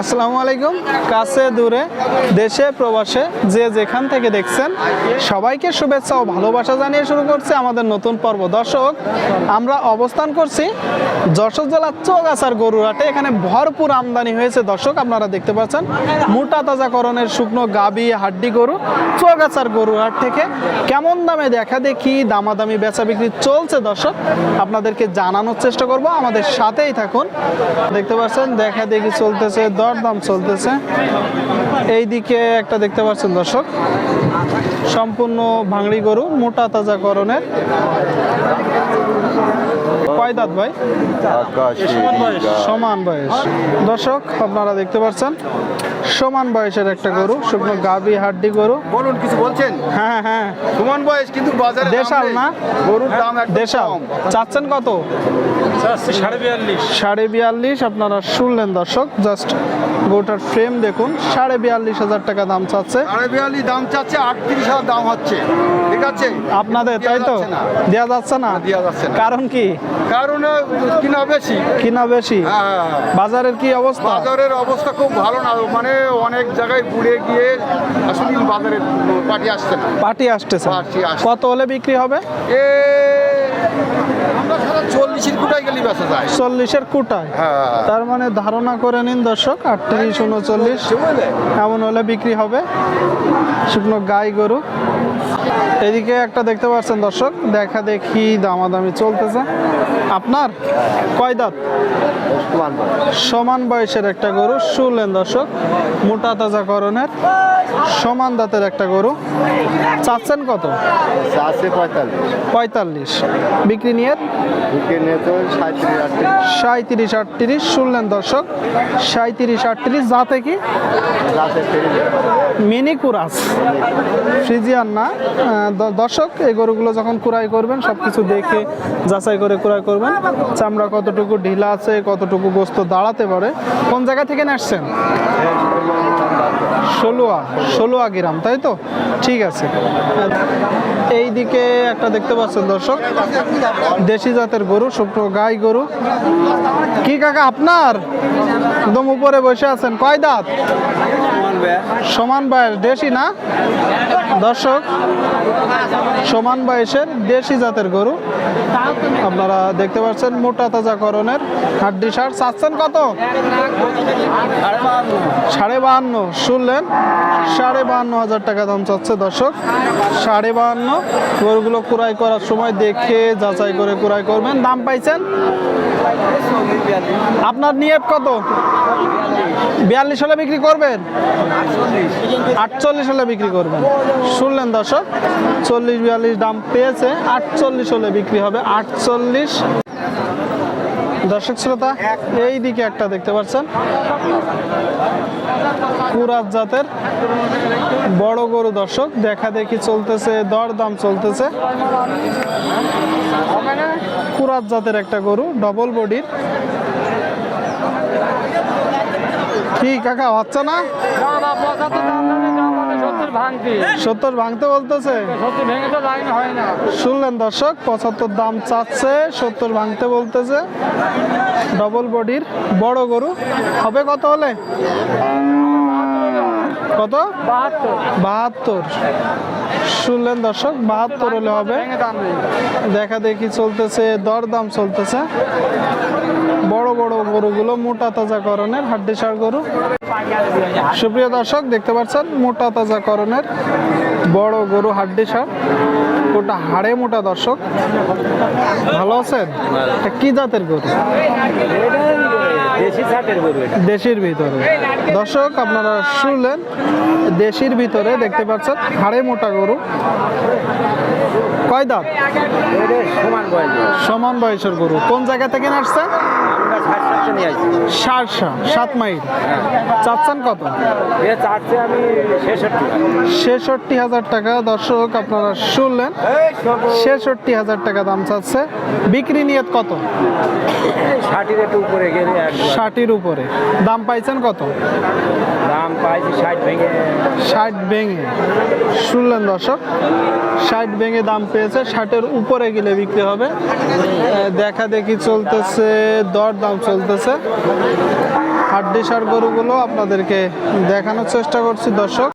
আসসালামু আলাইকুম। কাছে, দূরে, দেশে, প্রবাসে, যে যেখান থেকে দেখছেন, সবাইকে শুভেচ্ছা ও ভালোবাসা জানিয়ে শুরু করছে আমাদের নতুন পর্ব। দর্শক, আমরা অবস্থান করছি যশোর জেলার চৌগাছার গরুহাটে এখানে ভরপুর আমদানি হয়েছে। দর্শক, আপনারা দেখতে পাচ্ছেন, মোটা তাজাকরণের শুকনো গাবি, হাড্ডি গরু চৌগাছার গরুহাট থেকে। কেমন দামে দেখা দেখি, দামাদামি বেচা বিক্রি চলছে দর্শক, আপনাদেরকে জানানোর চেষ্টা করব। আমাদের সাথেই থাকুন। দেখতে পাচ্ছেন, দেখা দেখি চলতেছে। দরদাম চলতেছে। এই দিকে একটা দেখতে পাচ্ছেন দর্শক সম্পূর্ণ ভাঙড়ি গরু মোটা তাজাকরণের কয় দাঁত ভাই? সমান বয়স। দর্শক আপনারা দেখতে পাচ্ছেন সমান বয়সের একটা গরু শুকনো গাবি হাড্ডি গরু। বলুন কিছু বলছেন? হ্যাঁ হ্যাঁ। সমান বয়স কিন্তু বাজারে দেশাল না? গরুর দাম একদম দেশাল। চাচ্ছেন কত? সাড়ে বিয়াল্লিশ। সাড়ে বিয়াল্লিশ আপনারা শুনলেন দর্শক জাস্ট গোটার ফ্রেম দেখুন সাড়ে বিয়াল্লিশ হাজার টাকা দাম চাচ্ছে। সাড়ে বিয়াল্লিশ দাম চাচ্ছে আটত্রিশ হাজার দাম হচ্ছে। ঠিক আছে? আপনাদের তাই তো? দেওয়া যাচ্ছে না। দেওয়া যাচ্ছে না। কারণ কি? কারণ কিনা বেশি। কিনা বেশি। হ্যাঁ। বাজারের কি অবস্থা? বাজারের অবস্থা খুব ভালো না মানে অনেক জায়গায় ঘুরে গিয়ে আসলে বাজারে পাটি আসছে না। পার্টি আসছে। কত হলে বিক্রি হবে? এ চল্লিশের কোটায় বেচা যায়। চল্লিশের কুটায়। হ্যাঁ। তার মানে ধারণা করে নিন দর্শক আটত্রিশ উনচল্লিশ। এমন হলে বিক্রি হবে? শুকনো গাই গরু। এদিকে একটা দেখতে পাচ্ছেন দর্শক দেখা দেখি দামাদামি চলতেছে। আপনার কয় দাঁত? সমান বয়সের একটা গরু শুনলেন দর্শক মোটা তাজা করণের সমান দাঁতের একটা গরু। চাচ্ছেন কত? পঁয়তাল্লিশ। পঁয়তাল্লিশ। বিক্রি নিয়ে তো সাঁত্রিশ আটত্রিশ, শুনলেন দর্শক সাঁত্রিশ আটত্রিশ, যাতে কি? মিনি কুরাস। ফ্রিজিয়ান না। দর্শক, এই গরুগুলো যখন কুড়াই করবেন সব কিছু দেখে যাচাই করে কুড়াই করবেন। চামড়া কতটুকু ঢিলা আছে, কতটুকু গোস্ত দাঁড়াতে পারে, কোন জায়গা থেকে নিয়ে আসছেন ষোলোয়া ষোলোয়া গ্রাম, তাই তো? ঠিক আছে। এই দিকে একটা দেখতে পাচ্ছেন দর্শক, দেশি জাতের গরু, শুকনো গাই গরু? কি কাকা আপনার? একদম উপরে বসে আছেন। কয় দাঁত? সমান বয়স দেশি না? দর্শক, সমান বয়সের দেশি জাতের গরু। আপনারা দেখতে পাচ্ছেন মোটা তাজা করণের হাড্ডি সার চাচ্ছেন কত? সাড়ে বাহান্ন। শুনলেন? সাড়ে বাহান্ন হাজার টাকা দাম চাচ্ছে দর্শক। সাড়ে বাহান্ন। গরুগুলো কুড়াই করার সময় দেখে যাচাই করে কুড়াই করবেন। দাম পাইছেন? আপনার নিয়ত কত? বিয়াল্লিশ হলে বিক্রি করবেন? আটচল্লিশ হলে বিক্রি করবেন। শুনলেন দর্শক, চল্লিশ বিয়াল্লিশ দাম পেয়েছে, আটচল্লিশ হলে বিক্রি হবে, আটচল্লিশ। দর্শক শ্রোতা, এই দিকে একটা দেখতে পাচ্ছেন। কুরাত জাতের বড় গরু দর্শক, দেখা দেখি চলতেছে দর দাম চলতেছে। কুরাত জাতের একটা গরু ডবল বডির কি কাকা হচ্ছে না? সত্তর ভাঙতে। বলতেছে? শুনলেন দর্শক পঁচাত্তর দাম চাচ্ছে সত্তর ভাঙতে বলতেছে। ডবল বডির বড় গরু। হবে কত হলে? কত? বাহাত্তর। শুনলেন দর্শক বাহাত্তর হলে হবে। দেখা দেখি চলতেছে দরদাম চলতেছে। বড় গরুগুলো মোটা তাজা করণের হাড্ডি সার গরু। সুপ্রিয় দর্শক দেখতে পাচ্ছেন মোটা তাজা করণের বড় গরু হাড্ডি সার ওটা হাড়ে মোটা দর্শক। ভালো আছেন? এটা কি জাতের গরু? দেশির ভিতরে। দর্শক আপনারা শুনলেন দেশির ভিতরে দেখতে পাচ্ছেন হাড়ে মোটা গরু। কয় দাঁত? সমান বয়সের গরু। কোন জায়গা থেকে আসছে? সারসা সাত মাইল। চাচ্ছেন কত? ছেষট্টি। হাজার টাকা। দর্শক আপনারা শুনলেন। ছেষট্টি হাজার টাকা দাম চাচ্ছে। বিক্রি নিয়ত কত? ষাটির একটু উপরে গেলে ষাটির উপরে। দাম পাইছেন কত? দাম পাইছি ষাট ভেঙে। ষাট ভেঙে। শুনলেন দর্শক ষাট ভেঙে দাম পেয়েছে ষাটের উপরে গেলে বিক্রি হবে। দেখা দেখি চলতেছে দর দাম চলতেছে। হাড্ডিসার গরুগুলো আপনাদেরকে দেখানোর চেষ্টা করছি, দর্শক।